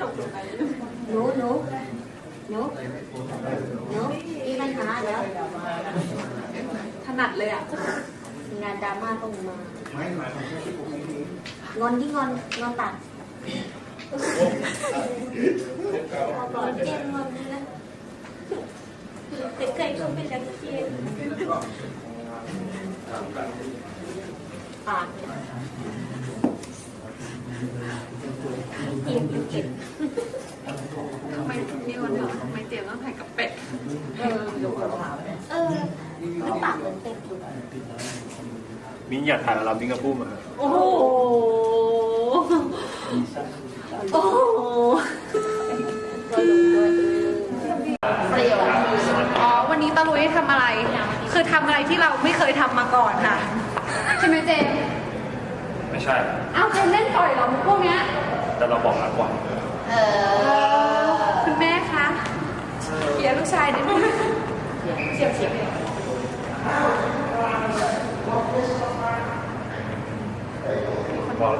จบไหนหนูหนูหนูหนูมีปัญหาเหรอถนัดเลยอะ งานดราม่าต้องมางอนที่งอนงอนตัดก่อนเกมงอนนี่นะเคยก็เป็นนักเรียนปาก กียมเก็บทำไมมีคนถามทำไมเจมส์ต้องถ่ายกับเป็ดเออเออแล้วปากเหมือนเป็ดมิ้นอยากถ่ายเรามิ้นกับพูดมาโอ้โหโอ้โหประโยชน์อ๋อวันนี้ตะลุยทำอะไร คือทำอะไรที่เราไม่เคยทำมาก่อนค่ะ ใช่ไหมเจมส์ไม่ใช่อ้าวเจมส์เล่นต่อยเหรอพวกเนี้ยแต่ เราบอกรักกว่าเออคุณแม่คะเกียร์ลูกชายได้ไหมเสียบเสียบบอก